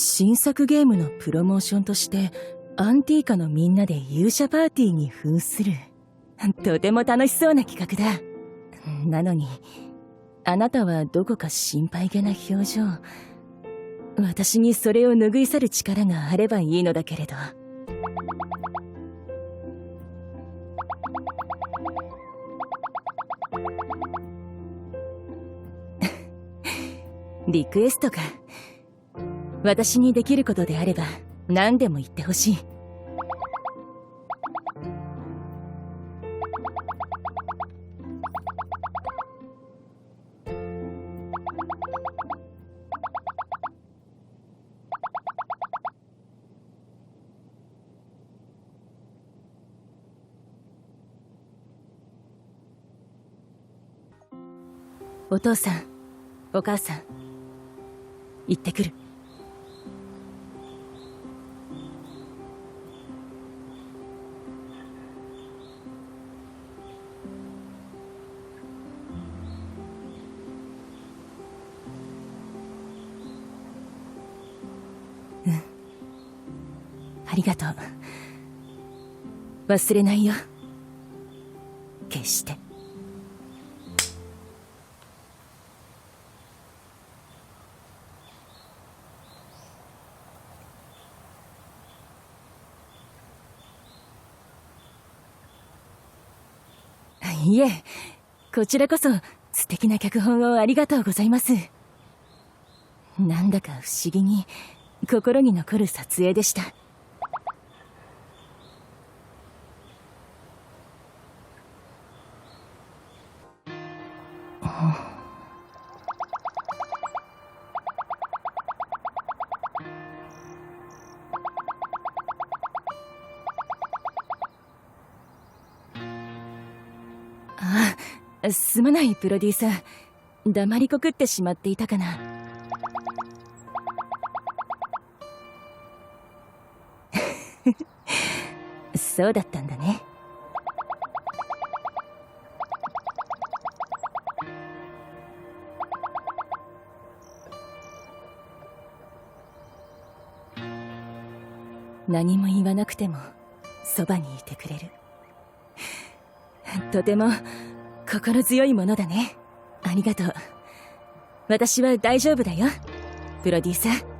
新作ゲームのプロモーションとしてアンティーカのみんなで勇者パーティーに扮する。とても楽しそうな企画だ。なのにあなたはどこか心配げな表情。私にそれを拭い去る力があればいいのだけれど。リクエストか。私にできることであれば何でも言ってほしい。お父さんお母さん行ってくる。うん。ありがとう。忘れないよ。決して。いえ、こちらこそ素敵な脚本をありがとうございます。なんだか不思議に。心に残る撮影でした。ああ、すまないプロデューサー。黙りこくってしまっていたかな。そうだったんだね。何も言わなくてもそばにいてくれる。とても心強いものだね。ありがとう。私は大丈夫だよ。プロデューサー。